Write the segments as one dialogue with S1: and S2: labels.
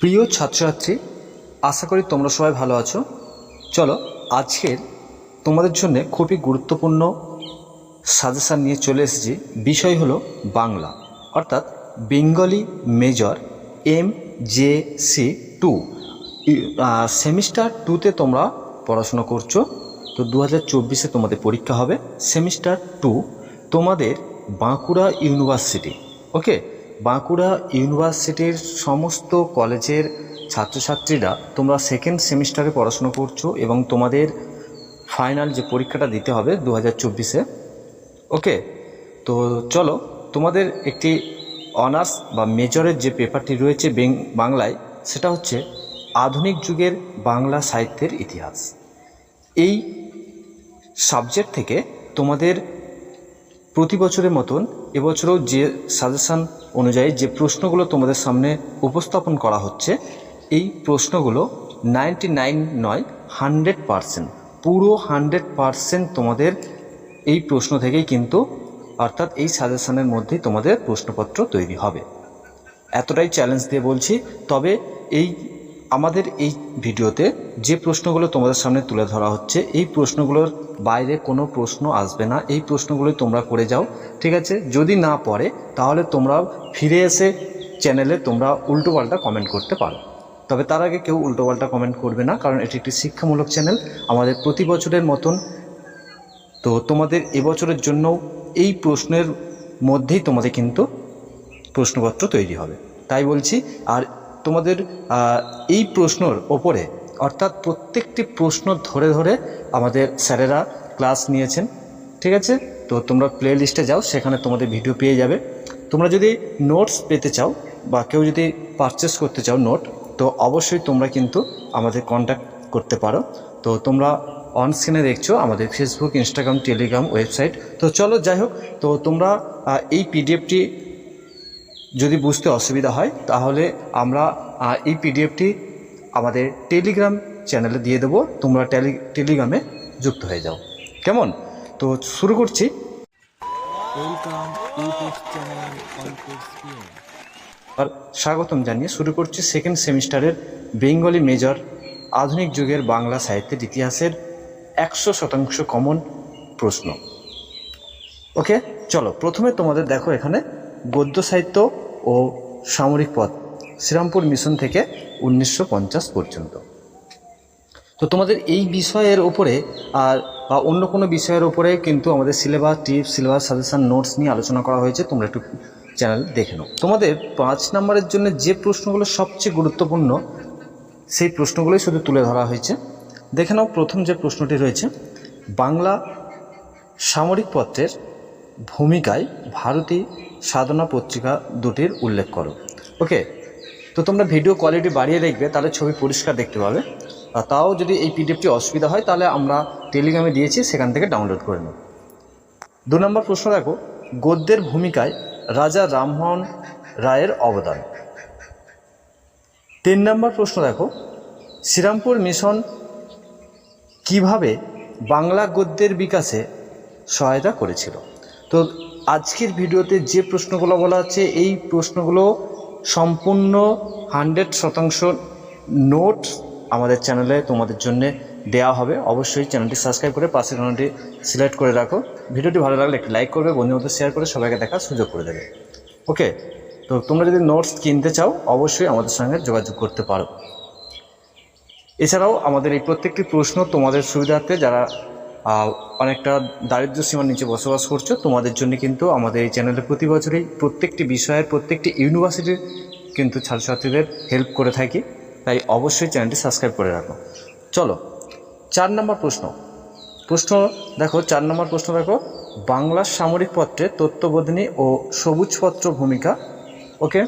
S1: প্রিয় ছাত্রছাত্রী, আশা করি তোমরা সবাই ভালো আছো। চলো, আজকের তোমাদের জন্য খুবই গুরুত্বপূর্ণ সাজেশান নিয়ে চলে এসেছি। বিষয় হলো বাংলা, অর্থাৎ Bengali major M J C two. Semester টুতে তোমরা পড়াশোনা করছ, তো দু হাজার চব্বিশে তোমাদের পরীক্ষা হবে। সেমিস্টার টু তোমাদের বাঁকুড়া ইউনিভার্সিটি, ওকে? বাঁকুড়া ইউনিভার্সিটির সমস্ত কলেজের ছাত্রছাত্রীরা তোমরা সেকেন্ড সেমিস্টারে পড়াশোনা করছ এবং তোমাদের ফাইনাল যে পরীক্ষাটা দিতে হবে দু হাজার চব্বিশে। ওকে তো চলো, তোমাদের একটি অনার্স বা মেজরের যে পেপারটি রয়েছে বাংলায়, সেটা হচ্ছে আধুনিক যুগের বাংলা সাহিত্যের ইতিহাস। এই সাবজেক্ট থেকে তোমাদের প্রতি বছরের মতন এবছরও যে সাজেশান অনুযায়ী যে প্রশ্নগুলো তোমাদের সামনে উপস্থাপন করা হচ্ছে, এই প্রশ্নগুলো নাইনটি নাইন নয় হান্ড্রেড পারসেন্ট পুরো হান্ড্রেড পারসেন্ট তোমাদের এই প্রশ্ন থেকেই কিন্তু, অর্থাৎ এই সাজেশানের মধ্যেই তোমাদের প্রশ্নপত্র তৈরি হবে। এতটাই চ্যালেঞ্জ দিয়ে বলছি, তবে এই আমাদের এই ভিডিওতে যে প্রশ্নগুলো তোমাদের সামনে তুলে ধরা হচ্ছে, এই প্রশ্নগুলোর বাইরে কোনো প্রশ্ন আসবে না। এই প্রশ্নগুলোই তোমরা করে যাও, ঠিক আছে? যদি না পড়ে, তাহলে তোমরা ফিরে এসে চ্যানেলে তোমরা উল্টোপাল্টা কমেন্ট করতে পারো। তবে তার আগে কেউ উল্টোপাল্টা কমেন্ট করবে না, কারণ এটি একটি শিক্ষামূলক চ্যানেল আমাদের প্রতি বছরের মতন। তো তোমাদের এবছরের জন্য এই প্রশ্নের মধ্যেই তোমাদের কিন্তু প্রশ্নপত্র তৈরি হবে। তাই বলছি, আর তোমাদের এই প্রশ্নর ওপরে, অর্থাৎ প্রত্যেকটি প্রশ্ন ধরে ধরে আমাদের স্যারেরা ক্লাস নিয়েছেন, ঠিক আছে? তো তোমরা প্লে লিস্টে যাও, সেখানে তোমাদের ভিডিও পেয়ে যাবে। তোমরা যদি নোটস পেতে চাও বা কেউ যদি পারচেস করতে চাও নোট, তো অবশ্যই তোমরা কিন্তু আমাদের কন্ট্যাক্ট করতে পারো। তো তোমরা অন স্ক্রিনে দেখছ আমাদের ফেসবুক, ইনস্টাগ্রাম, টেলিগ্রাম ওয়েবসাইট। তো চলো যাই হোক, তো তোমরা এই পিডিএফটি যদি বুঝতে অসুবিধা হয় তাহলে আমরা এই পিডিএফটি আমাদের টেলিগ্রাম চ্যানেলে দিয়ে দেবো। তোমরা টেলি টেলিগ্রামে যুক্ত হয়ে যাও। কেমন? তো শুরু করছি। আর স্বাগতম জানিয়ে শুরু করছি সেকেন্ড সেমিস্টারের বেঙ্গলি মেজর আধুনিক যুগের বাংলা সাহিত্যের ইতিহাসের একশো শতাংশ কমন প্রশ্ন। ওকে চলো প্রথমে তোমাদের দেখো এখানে গদ্য সাহিত্য ও সামরিক পথ শ্রীরামপুর মিশন থেকে উনিশশো পঞ্চাশ পর্যন্ত। তো তোমাদের এই বিষয়ের ওপরে আর বা অন্য কোনো বিষয়ের ওপরে কিন্তু আমাদের syllabus tips syllabus suggestion notes নিয়ে আলোচনা করা হয়েছে, তোমরা একটু চ্যানেল দেখে নাও। তোমাদের পাঁচ নম্বরের জন্য যে প্রশ্নগুলো সবচেয়ে গুরুত্বপূর্ণ, সেই প্রশ্নগুলোই শুধু তুলে ধরা হয়েছে। দেখে নাও প্রথম যে প্রশ্নটি রয়েছে, বাংলা সামরিক পত্রের ভূমিকায় ভারতী সাধনা পত্রিকা দুটির উল্লেখ করো। ওকে তো তোমরা ভিডিও কোয়ালিটি বাড়িয়ে দেখবে, তাহলে ছবি পরিষ্কার দেখতে পাবে। আর তাও যদি এই পিডিএফটি অসুবিধা হয়, তাহলে আমরা টেলিগ্রামে দিয়েছি, সেখান থেকে ডাউনলোড করে নেব দু নম্বর প্রশ্ন দেখো, গদ্যের ভূমিকায় রাজা রামমোহন রায়ের অবদান। তিন নম্বর প্রশ্ন দেখো, শ্রীরামপুর মিশন কীভাবে বাংলা গদ্যের বিকাশে সহায়তা করেছিল? তো আজকের ভিডিওতে যে প্রশ্নগুলো বলা আছে এই প্রশ্নগুলো সম্পূর্ণ হান্ড্রেড শতাংশ নোট আমাদের চ্যানেলে তোমাদের জন্য দেওয়া হবে। অবশ্যই চ্যানেলটি সাবস্ক্রাইব করে পাশের চ্যানেলটি সিলেক্ট করে রাখো। ভিডিওটি ভালো লাগলে একটি লাইক করবে, বন্ধুদের মধ্যে শেয়ার করে সবাইকে দেখার সুযোগ করে দেবে। ওকে তো তোমরা যদি নোটস কিনতে চাও, অবশ্যই আমাদের সঙ্গে যোগাযোগ করতে পারো। এছাড়াও আমাদের এই প্রত্যেকটি প্রশ্ন তোমাদের সুবিধার্থে যারা অনেকটা দারিদ্র্য সীমার নিচে বসবাস করছ। তোমাদের জন্য কিন্তু আমাদের এই চ্যানেলে প্রতি বছরই প্রত্যেকটি বিষয়ের, প্রত্যেকটি ইউনিভার্সিটির কিন্তু ছাত্রছাত্রীদের হেল্প করে থাকি। তাই অবশ্যই চ্যানেলটি সাবস্ক্রাইব করে রাখো। চলো, চার নম্বর প্রশ্ন। প্রশ্ন, দেখো, চার নম্বর প্রশ্ন দেখো। বাংলার সামরিক পত্রে তত্ত্ববোধিনী ও সবুজপত্র ভূমিকা। ওকে?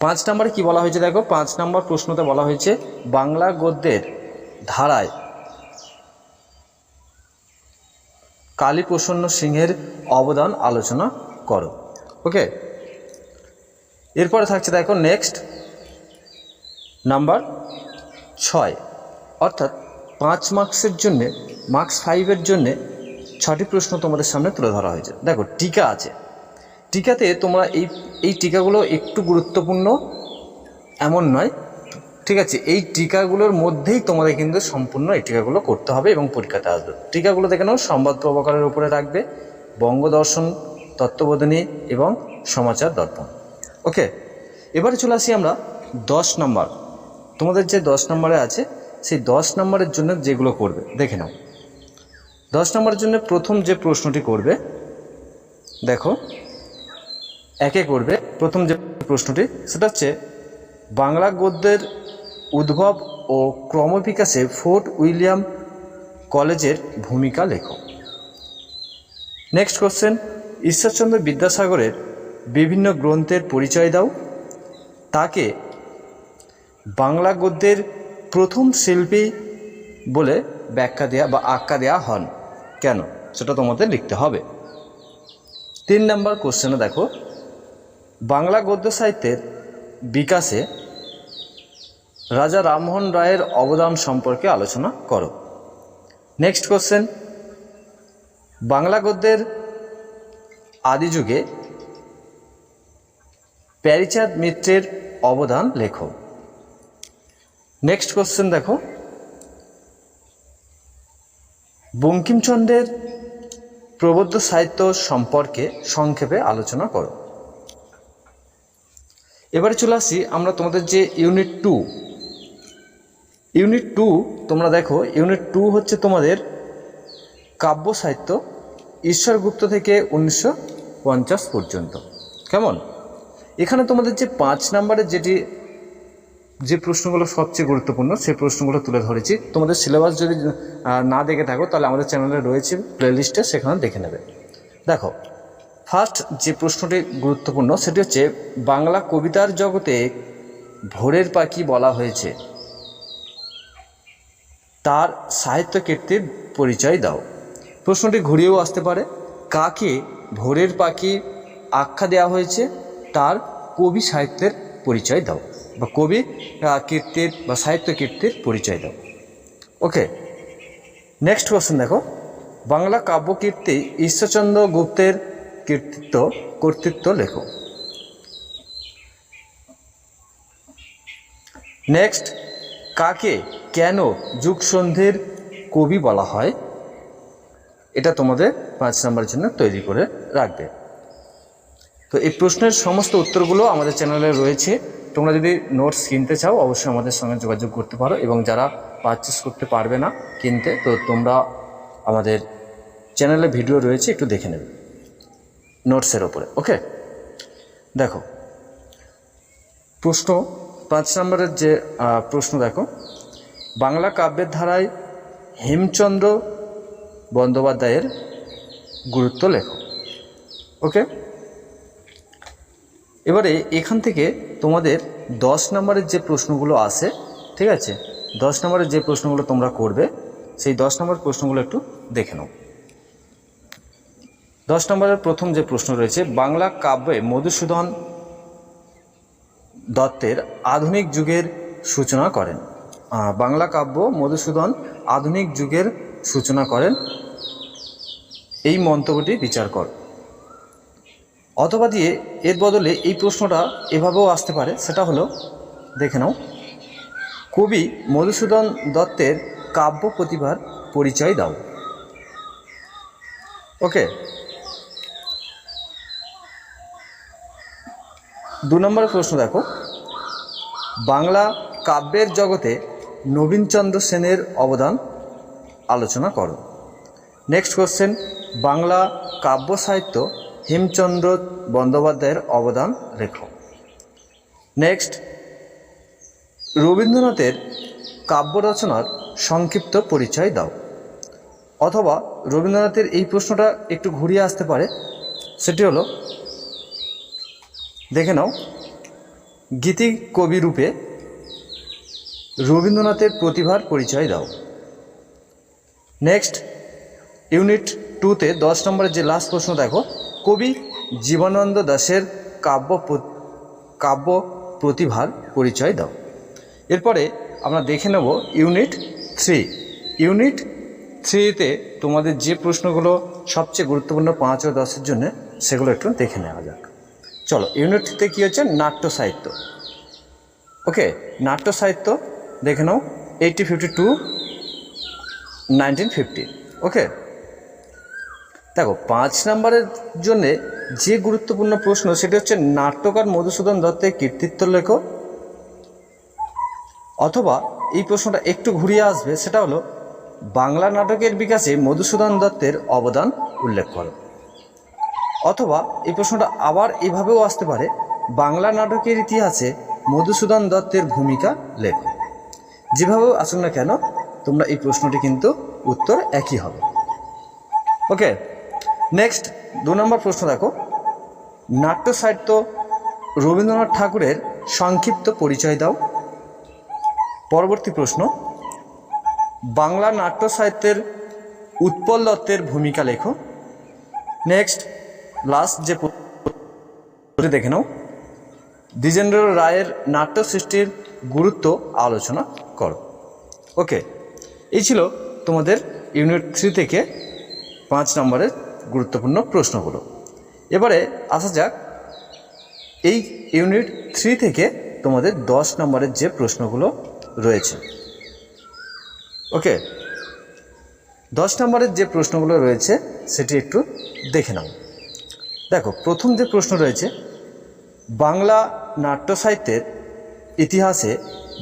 S1: পাঁচ নম্বরে কি বলা হয়েছে দেখো? পাঁচ নম্বর প্রশ্নতে বলা হয়েছে, বাংলা গদ্যের ধারায় কালীপ্রসন্ন সিংহের অবদান আলোচনা করো। ওকে এরপরে থাকছে দেখো নেক্সট নাম্বার ছয়। অর্থাৎ পাঁচ মার্কসের জন্যে মার্কস ফাইভের জন্যে ছটি প্রশ্ন তোমাদের সামনে তুলে ধরা হয়েছে। দেখো, টিকা আছে। টিকাতে তোমরা এই এই টিকাগুলো একটু গুরুত্বপূর্ণ, এমন নয় ঠিক আছে, এই টিকাগুলোর মধ্যেই তোমাদের কিন্তু সম্পূর্ণ এই টিকাগুলো করতে হবে এবং পরীক্ষাতে আসবে। টিকাগুলো দেখে নাও, সংবাদ প্রভাকরের উপরে রাখবে বঙ্গদর্শন, তত্ত্ববোধিনী এবং সমাচার দর্পণ। ওকে, এবারে চলে আসি আমরা দশ নম্বর। তোমাদের যে দশ নম্বরে আছে, সেই দশ নম্বরের জন্য যেগুলো করবে, দেখে নাও। দশ নম্বরের জন্য প্রথম যে প্রশ্নটি করবে, দেখো, একে করবে, প্রথম যে প্রশ্নটি, সেটা হচ্ছে, বাংলা গদ্যের উদ্ভব ও ক্রমবিকাশে ফোর্ট উইলিয়াম কলেজের ভূমিকা লেখো নেক্সট কোশ্চেন ঈশ্বরচন্দ্র বিদ্যাসাগরের বিভিন্ন গ্রন্থের পরিচয় দাও। তাকে বাংলা গদ্যের প্রথম শিল্পী বলে ব্যাখ্যা দেয়া বা আখ্যা দেয়া হন। কেন? সেটা তোমাদের লিখতে হবে। তিন নম্বর কোশ্চেনে দেখো, বাংলা গদ্য সাহিত্যের বিকাশে রাজা রামমোহন রায়ের অবদান সম্পর্কে আলোচনা করো। নেক্সট কোশ্চেন বাংলা গদ্যের আদি যুগে প্যারিচাঁদ মিত্রের অবদান লেখো। নেক্সট কোশ্চেন দেখো। বঙ্কিমচন্দ্রের প্রবদ্ধ সাহিত্য সম্পর্কে সংক্ষেপে আলোচনা করো। এবারে চলে আসি, আমরা তোমাদের যে ইউনিট টু ইউনিট টু, তোমরা দেখো, ইউনিট টু হচ্ছে তোমাদের কাব্য সাহিত্য ঈশ্বরগুপ্ত থেকে উনিশশো পঞ্চাশ পর্যন্ত। কেমন? এখানে তোমাদের যে পাঁচ নম্বরের যেটি, যে প্রশ্নগুলো সবচেয়ে গুরুত্বপূর্ণ, সেই প্রশ্নগুলো তুলে ধরেছি। তোমাদের সিলেবাস যদি না দেখে থাকো, তাহলে আমাদের চ্যানেলে রয়েছে প্লেলিস্টে সেখানে দেখে নেবে। দেখো ফার্স্ট যে প্রশ্নটি গুরুত্বপূর্ণ, সেটি হচ্ছে, বাংলা কবিতার জগতে ভোরের পাখি বলা হয়েছে। তার সাহিত্য কীর্তির পরিচয় দাও। প্রশ্নটি ঘুরিয়েও আসতে পারে, কাকে ভোরের পাখি আখ্যা দেওয়া হয়েছে তার কবি সাহিত্যের পরিচয় দাও বা কবি কীর্তির বা সাহিত্য কীর্তির পরিচয় দাও। ওকে নেক্সট কোশ্চেন দেখো। বাংলা কাব্যকীর্তি ঈশ্বরচন্দ্র গুপ্তের কীর্তিত্ব, কর্তৃত্ব লেখো। নেক্সট কাকে কেন যুগসন্ধির কবি বলা হয়? এটা তোমাদের পাঁচ নম্বরের জন্য তৈরি করে রাখবে। তো এই প্রশ্নের সমস্ত উত্তরগুলো আমাদের চ্যানেলে রয়েছে। তোমরা যদি নোটস কিনতে চাও, অবশ্যই আমাদের সঙ্গে যোগাযোগ করতে পারো এবং যারা পারচেস করতে পারবে না কিনতে, তো তোমরা আমাদের চ্যানেলে ভিডিও রয়েছে, একটু দেখে নেবে নোটসের ওপরে। ওকে দেখো, প্রশ্ন পাঁচ নম্বরের যে প্রশ্ন দেখো। বাংলা কাব্যের ধারায় হেমচন্দ্র বন্দ্যোপাধ্যায়ের গুরুত্ব লেখো। ওকে? এবারে এখান থেকে তোমাদের দশ নম্বরের যে প্রশ্নগুলো আসে ঠিক আছে? দশ নম্বরের যে প্রশ্নগুলো তোমরা করবে, সেই দশ নম্বর প্রশ্নগুলো একটু দেখে নাও। দশ নম্বরের প্রথম যে প্রশ্ন রয়েছে, বাংলা কাব্যে মধুসূদন দত্তের আধুনিক যুগের সূচনা করেন। বাংলা কাব্য মধুসূদন আধুনিক যুগের সূচনা করেন। এই মন্তব্যটি বিচার কর। অথবা দিয়ে এর বদলে এই প্রশ্নটা এভাবেও আসতে পারে, সেটা হলো, দেখে নাও। কবি মধুসূদন দত্তের কাব্য প্রতিভার পরিচয় দাও। ওকে। দু নম্বর প্রশ্ন দেখো। বাংলা কাব্যের জগতে নবীনচন্দ্র সেনের অবদান আলোচনা করো। নেক্সট কোশ্চেন বাংলা কাব্য সাহিত্য হেমচন্দ্র বন্দ্যোপাধ্যায়ের অবদান রেখো। নেক্সট রবীন্দ্রনাথের কাব্য রচনার সংক্ষিপ্ত পরিচয় দাও। অথবা রবীন্দ্রনাথের এই প্রশ্নটা একটু ঘুরিয়ে আসতে পারে। সেটি হলো, দেখে নাও। গীতি কবি রূপে রবীন্দ্রনাথের প্রতিভার পরিচয় দাও। নেক্সট ইউনিট টুতে দশ নম্বরের যে লাস্ট প্রশ্ন দেখো, কবি জীবনানন্দ দাশের কাব্য কাব্য প্রতিভার পরিচয় দাও। এরপরে আমরা দেখে নেব ইউনিট থ্রি ইউনিট থ্রিতে তোমাদের যে প্রশ্নগুলো সবচেয়ে গুরুত্বপূর্ণ পাঁচ ও দশের জন্য, সেগুলো একটু দেখে নেওয়া যাক। চলো ইউনিট থ্রিতে কী হচ্ছে? নাট্য সাহিত্য। ওকে, নাট্য সাহিত্য, দেখে নাও eighty fifty two nineteen fifty okay, দেখো, পাঁচ নম্বরের জন্য যে গুরুত্বপূর্ণ প্রশ্ন, সেটি হচ্ছে, নাট্যকার মধুসূদন দত্তের কৃতিত্ব লেখো, অথবা এই প্রশ্নটা একটু ঘুরিয়ে আসবে, সেটা হলো, বাংলা নাটকের বিকাশে মধুসূদন দত্তের অবদান উল্লেখ করো। অথবা এই প্রশ্নটা আবার এভাবেও আসতে পারে। বাংলা নাটকের ইতিহাসে মধুসূদন দত্তের ভূমিকা লেখো। যেভাবেও আসুন না কেন, তোমরা এই প্রশ্নটি কিন্তু উত্তর একই হবে। ওকে, নেক্সট দু নম্বর প্রশ্ন দেখো। নাট্য সাহিত্য রবীন্দ্রনাথ ঠাকুরের সংক্ষিপ্ত পরিচয় দাও। পরবর্তী প্রশ্ন, বাংলা নাট্য সাহিত্যের উৎপল দত্তের ভূমিকা লেখো। নেক্সট লাস্ট যে দেখে নাও। দ্বিজেন্দ্র রায়ের নাট্য সৃষ্টির গুরুত্ব আলোচনা করো। ওকে এই ছিল তোমাদের ইউনিট থ্রি থেকে পাঁচ নম্বরের গুরুত্বপূর্ণ প্রশ্নগুলো। এবারে আসা যাক এই ইউনিট থ্রি থেকে তোমাদের দশ নম্বরের যে প্রশ্নগুলো রয়েছে। ওকে দশ নম্বরের যে প্রশ্নগুলো রয়েছে, সেটি একটু দেখে নাও। দেখো, প্রথম যে প্রশ্ন রয়েছে, বাংলা নাট্য সাহিত্যের ইতিহাসে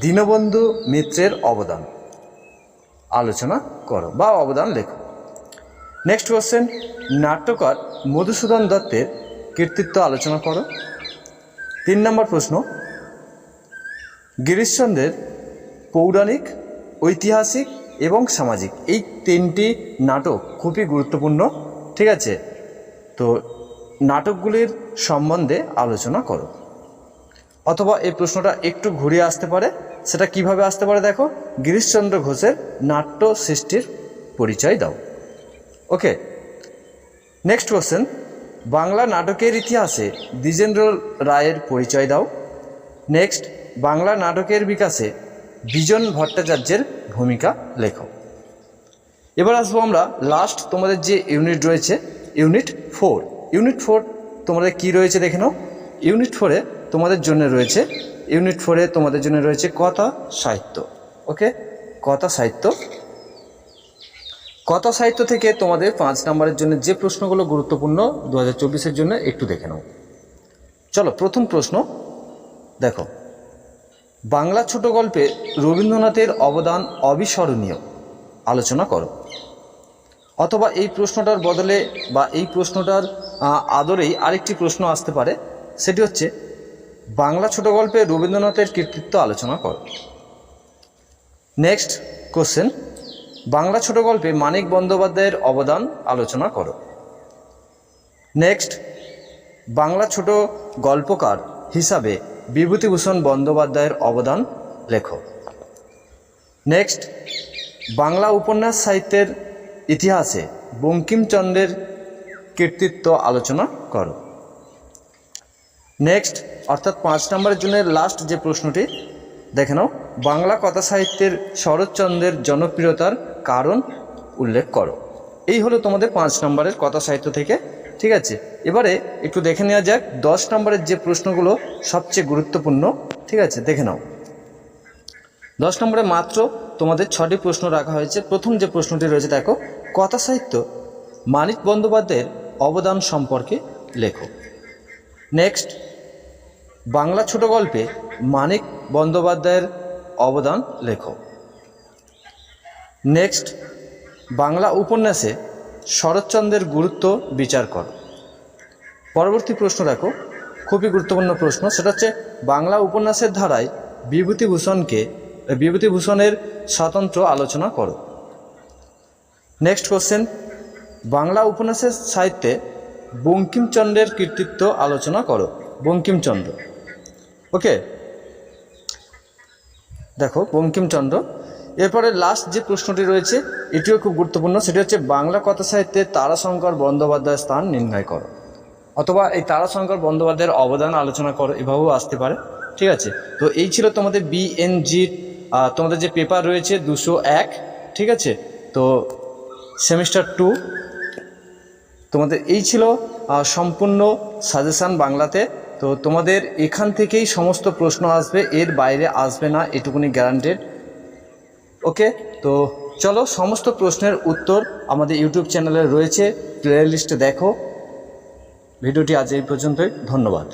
S1: দীনবন্ধু মিত্রের অবদান। আলোচনা করো বা অবদান লেখো। নেক্সট কোশ্চেন নাট্যকার মধুসূদন দত্তের কৃতিত্ব আলোচনা করো। তিন নম্বর প্রশ্ন, গিরিশচন্দ্রের পৌরাণিক, ঐতিহাসিক এবং সামাজিক, এই তিনটি নাটক খুবই গুরুত্বপূর্ণ, ঠিক আছে? তো নাটকগুলির সম্বন্ধে আলোচনা করো। অথবা এই প্রশ্নটা একটু ঘুরিয়ে আসতে পারে, সেটা কীভাবে আসতে পারে দেখো? গিরিশচন্দ্র ঘোষের নাট্য সৃষ্টির পরিচয় দাও। ওকে নেক্সট কোশ্চেন বাংলা নাটকের ইতিহাসে দ্বিজেন্দ্র রায়ের পরিচয় দাও। নেক্সট বাংলা নাটকের বিকাশে বিজন ভট্টাচার্যের ভূমিকা লেখো। এবার আসব আমরা লাস্ট তোমাদের যে ইউনিট রয়েছে ইউনিট ফোর ইউনিট ফোর তোমাদের কি রয়েছে দেখে নাও। ইউনিট ফোরে তোমাদের জন্য রয়েছে ইউনিট ফোরে তোমাদের জন্য রয়েছে কথা সাহিত্য ওকে কথা সাহিত্য। কথা সাহিত্য থেকে তোমাদের পাঁচ নম্বরের জন্য যে প্রশ্নগুলো গুরুত্বপূর্ণ দু হাজার জন্য একটু দেখে নাও। চলো, প্রথম প্রশ্ন, দেখো। বাংলা ছোট গল্পে রবীন্দ্রনাথের অবদান অবিস্মরণীয়। আলোচনা করো। অথবা এই প্রশ্নটার বদলে বা এই প্রশ্নটার আদরেই আরেকটি প্রশ্ন আসতে পারে। সেটি হচ্ছে, বাংলা ছোট গল্পে রবীন্দ্রনাথের কৃতিত্ব আলোচনা করো। নেক্সট কোশ্চেন বাংলা ছোট গল্পে মানিক বন্দ্যোপাধ্যায়ের অবদান আলোচনা করো। নেক্সট বাংলা ছোট গল্পকার হিসাবে বিভূতিভূষণ বন্দ্যোপাধ্যায়ের অবদান লেখো। নেক্সট বাংলা উপন্যাস সাহিত্যের ইতিহাসে বঙ্কিমচন্দ্রের কৃতিত্ব আলোচনা করো। নেক্সট অর্থাৎ পাঁচ নম্বরের জন্য লাস্ট যে প্রশ্নটি, দেখে নাও। বাংলা কথা সাহিত্যের শরৎচন্দ্রের জনপ্রিয়তার কারণ উল্লেখ করো। এই হলো তোমাদের পাঁচ নম্বরের কথা সাহিত্য থেকে, ঠিক আছে? এবারে একটু দেখে নেওয়া যাক, দশ নম্বরের যে প্রশ্নগুলো সবচেয়ে গুরুত্বপূর্ণ, ঠিক আছে? দেখে নাও। দশ নম্বরে মাত্র তোমাদের ছটি প্রশ্ন রাখা হয়েছে। প্রথম যে প্রশ্নটি রয়েছে, দেখো, কথা সাহিত্য। মানিক বন্দ্যোপাধ্যায়ের অবদান সম্পর্কে লেখো। নেক্সট বাংলা ছোট গল্পে মানিক বন্দ্যোপাধ্যায়ের অবদান লেখো। নেক্সট বাংলা উপন্যাসে শরৎচন্দ্রের গুরুত্ব বিচার করো। পরবর্তী প্রশ্ন দেখো খুবই গুরুত্বপূর্ণ প্রশ্ন। সেটা হচ্ছে, বাংলা উপন্যাসের ধারায় বিভূতিভূষণকে, বিভূতিভূষণের স্বতন্ত্র আলোচনা করো। নেক্সট কোশ্চেন বাংলা উপন্যাসের সাহিত্যে বঙ্কিমচন্দ্রের কৃতিত্ব আলোচনা করো। বঙ্কিমচন্দ্র। ওকে? দেখো, বঙ্কিমচন্দ্র। এরপরে লাস্ট যে প্রশ্নটি রয়েছে, এটিও খুব গুরুত্বপূর্ণ। সেটি হচ্ছে, বাংলা কথা সাহিত্যে তারাশঙ্কর বন্দ্যোপাধ্যায়ের স্থান নির্ণয় করো। অথবা এই তারাশঙ্কর বন্দ্যোপাধ্যায়ের অবদান আলোচনা করো, এভাবেও আসতে পারে। ঠিক আছে? তো এই ছিল তোমাদের বিএনজির তোমাদের যে পেপার রয়েছে, দুশো এক। ঠিক আছে? তো সেমিস্টার টু তোমাদের এই ছিল সম্পূর্ণ সাজেশান বাংলাতে। তো তোমাদের এখান থেকেই সমস্ত প্রশ্ন আসবে, এর বাইরে আসবে না, এটুকুনি গ্যারান্টেড ওকে তো চলো সমস্ত প্রশ্নের উত্তর আমাদের ইউটিউব চ্যানেলে রয়েছে। প্লে লিস্টে দেখো। ভিডিওটি আজ এই পর্যন্তই। ধন্যবাদ।